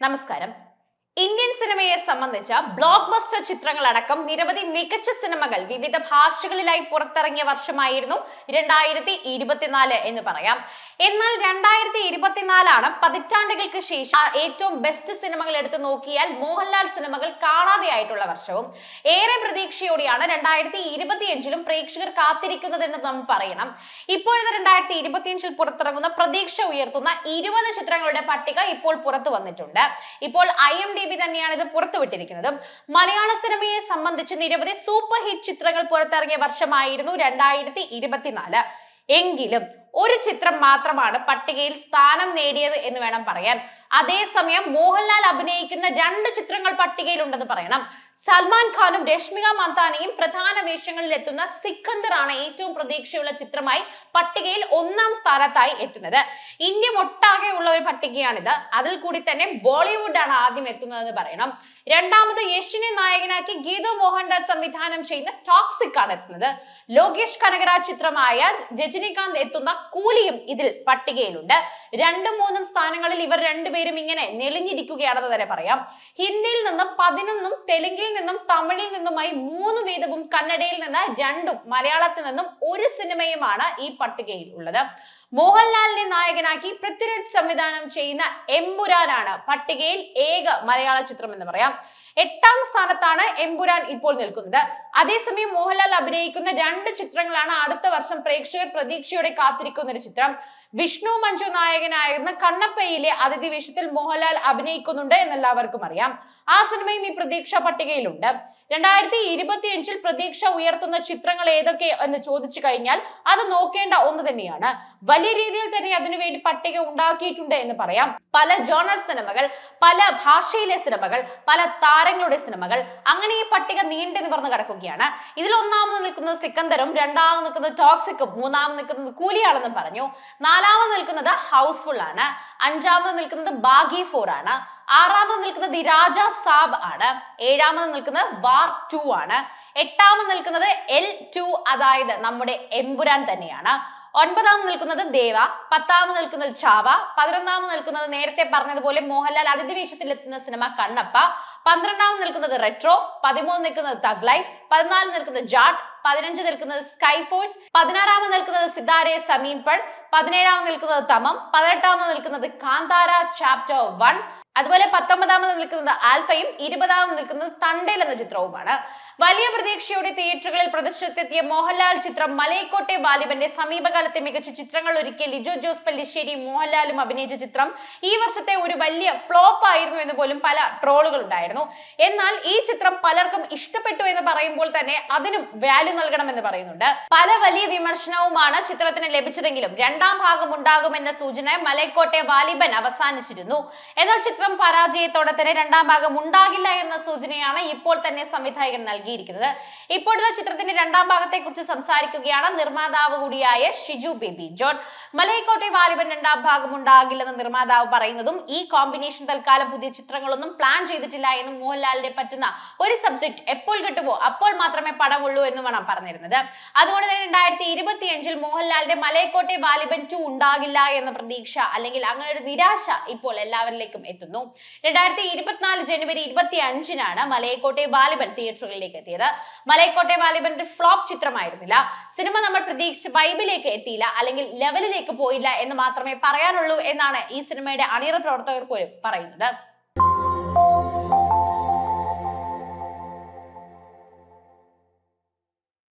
നമസ്കാരം. ഇന്ത്യൻ സിനിമയെ സംബന്ധിച്ച ബ്ലോക്ക് ബസ്റ്റർ ചിത്രങ്ങളടക്കം നിരവധി മികച്ച സിനിമകൾ വിവിധ ഭാഷകളിലായി പുറത്തിറങ്ങിയ വർഷമായിരുന്നു രണ്ടായിരത്തി ഇരുപത്തിനാല് എന്ന് പറയാം. എന്നാൽ രണ്ടായിരത്തി ഇരുപത്തിനാലാണ് പതിറ്റാണ്ടുകൾക്ക് ശേഷം ഏറ്റവും ബെസ്റ്റ് സിനിമകൾ എടുത്തു നോക്കിയാൽ മോഹൻലാൽ സിനിമകൾ കാണാതെയായിട്ടുള്ള വർഷവും. ഏറെ പ്രതീക്ഷയോടെയാണ് രണ്ടായിരത്തി ഇരുപത്തിയഞ്ചിലും പ്രേക്ഷകർ കാത്തിരിക്കുന്നതെന്ന് നമ്മൾ പറയണം. ഇപ്പോഴത്തെ രണ്ടായിരത്തി ഇരുപത്തിയഞ്ചിൽ പുറത്തിറങ്ങുന്ന പ്രതീക്ഷ ഉയർത്തുന്ന ഇരുപത് ചിത്രങ്ങളുടെ പട്ടിക ഇപ്പോൾ പുറത്തു വന്നിട്ടുണ്ട്. ഇപ്പോൾ ഐ എം ഡി ബി തന്നെയാണ് ഇത് പുറത്തുവിട്ടിരിക്കുന്നത്. മലയാള സിനിമയെ സംബന്ധിച്ച് നിരവധി സൂപ്പർ ഹിറ്റ് ചിത്രങ്ങൾ പുറത്തിറങ്ങിയ വർഷമായിരുന്നു രണ്ടായിരത്തി എങ്കിലും ഒരു ചിത്രം മാത്രമാണ് പട്ടികയിൽ സ്ഥാനം നേടിയത് എന്ന് വേണം പറയാൻ. അതേസമയം മോഹൻലാൽ അഭിനയിക്കുന്ന രണ്ട് ചിത്രങ്ങൾ പട്ടികയിലുണ്ടെന്ന് പറയണം. സൽമാൻ ഖാനും രശ്മിക മന്ദാനയും പ്രധാന വേഷങ്ങളിൽ എത്തുന്ന സിക്കന്ദർ ആണ് ഏറ്റവും പ്രതീക്ഷയുള്ള ചിത്രമായി പട്ടികയിൽ ഒന്നാം സ്ഥാനത്തായി എത്തുന്നത്. ഇന്ത്യ ഒട്ടാകെ ഉള്ള ഒരു പട്ടികയാണിത്. അതിൽ കൂടി തന്നെ ബോളിവുഡ് ആണ് ആദ്യം എത്തുന്നതെന്ന് പറയണം. രണ്ടാമത് യശിനെ നായകനാക്കി ഗീതു മോഹൻദാസ് സംവിധാനം ചെയ്യുന്ന ടോക്സിക് ആണ് എത്തുന്നത്. ലോകേഷ് കനകരാജ് ചിത്രമായ രജനീകാന്ത് എത്തുന്ന കൂലിയും ഇതിൽ പട്ടികയിലുണ്ട്. രണ്ടും മൂന്നും സ്ഥാനങ്ങളിൽ ഇവർ രണ്ടുപേരും ഇങ്ങനെ നെളിഞ്ഞിരിക്കുകയാണെന്ന് തന്നെ പറയാം. ഹിന്ദിയിൽ നിന്ന് പതിനൊന്നും തെലുങ്കിൽ നിന്നും തമിഴിൽ നിന്നുമായി മൂന്ന് വീതവും കന്നഡയിൽ നിന്ന് രണ്ടും മലയാളത്തിൽ നിന്നും ഒരു സിനിമയുമാണ് ഈ പട്ടികയിൽ ഉള്ളത് മോഹൻലാലിനെ നായകനാക്കി പൃഥ്വിരാജ് സംവിധാനം ചെയ്യുന്ന എമ്പുരാനാണ് പട്ടികയിൽ ഏക മലയാള ചിത്രം എന്ന് പറയാം. എട്ടാം സ്ഥാനത്താണ് എമ്പുരാൻ ഇപ്പോൾ നിൽക്കുന്നത്. അതേസമയം മോഹൻലാൽ അഭിനയിക്കുന്ന രണ്ട് ചിത്രങ്ങളാണ് അടുത്ത വർഷം പ്രേക്ഷകർ പ്രതീക്ഷയോടെ കാത്തിരിക്കുന്ന ഒരു ചിത്രം. വിഷ്ണു മഞ്ജു നായകനായിരുന്ന കണ്ണപ്പയിലെ അതിഥി വേഷത്തിൽ മോഹൻലാൽ അഭിനയിക്കുന്നുണ്ട് എന്നെല്ലാവർക്കും അറിയാം. ആ സിനിമയും ഈ പ്രതീക്ഷ പട്ടികയിലുണ്ട്. രണ്ടായിരത്തി ഇരുപത്തിയഞ്ചിൽ പ്രതീക്ഷ ഉയർത്തുന്ന ചിത്രങ്ങൾ ഏതൊക്കെ എന്ന് ചോദിച്ചു കഴിഞ്ഞാൽ അത് നോക്കേണ്ട ഒന്ന് തന്നെയാണ്. വലിയ രീതിയിൽ തന്നെ അതിനുവേണ്ടി പട്ടിക ഉണ്ടാക്കിയിട്ടുണ്ട് എന്ന് പറയാം. പല ജോണൽ സിനിമകൾ പല ഭാഷയിലെ സിനിമകൾ പല താരങ്ങളുടെ സിനിമകൾ അങ്ങനെ ഈ പട്ടിക നീണ്ടു നിവർന്ന് കിടക്കുകയാണ്. ഇതിൽ ഒന്നാമത് നിൽക്കുന്നത് സിക്കന്ദറും രണ്ടാമത് നിൽക്കുന്നത് ടോക്സിക്കും മൂന്നാമത് നിൽക്കുന്നത് കൂലിയാണെന്നും പറഞ്ഞു. നാലാമത് നിൽക്കുന്നത് ഹൗസ്ഫുൾ ആണ്. അഞ്ചാമത് നിൽക്കുന്നത് ബാഗി ഫോർ ആണ്. ആറാമത് നിൽക്കുന്നത് ദി രാജ സാബ് ആണ്. ഏഴാമത് നിൽക്കുന്നത് വാർ ടു ആണ്. എട്ടാമത് നിൽക്കുന്നത് എൽ ടു അതായത് നമ്മുടെ എമ്പുരാൻ തന്നെയാണ്. ഒൻപതാമത് നിൽക്കുന്നത് ദേവ പത്താമത് നിൽക്കുന്നത് ചാവ പതിനൊന്നാമത് നിൽക്കുന്നത് നേരത്തെ പറഞ്ഞതുപോലെ മോഹൻലാൽ അതിഥി വേഷത്തിൽ എത്തുന്ന സിനിമ കണ്ണപ്പ പന്ത്രണ്ടാമത് നിൽക്കുന്നത് റെട്രോ പതിമൂന്ന് നിൽക്കുന്നത് തഗ് ലൈഫ് പതിനാല് നിൽക്കുന്നത് ജാട്ട് പതിനഞ്ച് നിൽക്കുന്നത് സ്കൈ ഫോഴ്സ് പതിനാറാമത് നിൽക്കുന്നത് സിതാരെ സമീൻ പൾ പതിനേഴാമത് നിൽക്കുന്നത് തമം പതിനെട്ടാമത് നിൽക്കുന്നത് കാന്താര ചാപ്റ്റർ വൺ. അതുപോലെ പത്തൊമ്പതാമത് നിൽക്കുന്നത് ആൽഫയും ഇരുപതാമത് നിൽക്കുന്നത് തണ്ടേൽ എന്ന ചിത്രവുമാണ്. വലിയ പ്രതീക്ഷയോടെ തിയേറ്ററുകളിൽ പ്രദർശനത്തെത്തിയ മോഹൻലാൽ ചിത്രം മലയക്കോട്ടെ വാലിബന്റെ സമീപകാലത്തെ മികച്ച ചിത്രങ്ങൾ ഒരുക്കിയ ലിജോ ജോസ് പല്ലിശ്ശേരി മോഹൻലാലും അഭിനയിച്ച ചിത്രം ഈ വർഷത്തെ ഒരു വലിയ ഫ്ലോപ്പ് ആയിരുന്നു എന്ന് പോലും പല ട്രോളുകൾ ഉണ്ടായിരുന്നു. എന്നാൽ ഈ ചിത്രം പലർക്കും ഇഷ്ടപ്പെട്ടു എന്ന് പറയുമ്പോൾ തന്നെ അതിനും വാല്യൂ നൽകണമെന്ന് പറയുന്നുണ്ട്. പല വലിയ വിമർശനവുമാണ് ചിത്രത്തിന് ലഭിച്ചതെങ്കിലും രണ്ടാം ഭാഗം ഉണ്ടാകുമെന്ന സൂചന മലയക്കോട്ടെ വാലിബൻ അവസാനിച്ചിരുന്നു. എന്നാൽ ചിത്രം പരാജയത്തോടെ തന്നെ രണ്ടാം ഭാഗം ഉണ്ടാകില്ല എന്ന സൂചനയാണ് ഇപ്പോൾ തന്നെ സംവിധായകൻ നൽകിയിരിക്കുന്നത്. ഇപ്പോഴത്തെ ചിത്രത്തിന്റെ രണ്ടാം ഭാഗത്തെ കുറിച്ച് സംസാരിക്കുകയാണ് നിർമ്മാതാവ് കൂടിയായ ഷിജു ബേബി. ജോൺ മലയക്കോട്ടെ വാലിബൻ രണ്ടാം ഭാഗം ഉണ്ടാകില്ലെന്ന് നിർമ്മാതാവ് പറയുന്നതും ഈ കോമ്പിനേഷൻ തൽക്കാലം പുതിയ ചിത്രങ്ങളൊന്നും പ്ലാൻ ചെയ്തിട്ടില്ല എന്നും മോഹൻലാലിനെ പറ്റുന്ന ഒരു സബ്ജക്ട് എപ്പോൾ കിട്ടുമോ അപ്പോൾ മാത്രമേ പടമുള്ളൂ വേണം പറഞ്ഞിരുന്നത്. അതുകൊണ്ട് തന്നെ രണ്ടായിരത്തി ഇരുപത്തി അഞ്ചിൽ മോഹൻലാലിന്റെ മലയക്കോട്ടെ വാലിബൻ ടു ഉണ്ടാകില്ല എന്ന പ്രതീക്ഷ അല്ലെങ്കിൽ അങ്ങനെ ഒരു നിരാശ ഇപ്പോൾ എല്ലാവരിലേക്കും എത്തുന്നു. രണ്ടായിരത്തി ഇരുപത്തിനാല് ജനുവരി ഇരുപത്തി അഞ്ചിനാണ് മലയക്കോട്ടെ വാലിബൻ തിയേറ്ററുകളിലേക്ക് എത്തിയത്. മലയക്കോട്ടെ ബാലിബന്റെ ഫ്ലോപ്പ് ചിത്രമായിരുന്നില്ല. സിനിമ നമ്മൾ പ്രതീക്ഷിച്ച വൈബിലേക്ക് എത്തിയില്ല അല്ലെങ്കിൽ ലെവലിലേക്ക് പോയില്ല എന്ന് മാത്രമേ പറയാനുള്ളൂ എന്നാണ് ഈ സിനിമയുടെ അണിയറ പ്രവർത്തകർ പോലും പറയുന്നത്.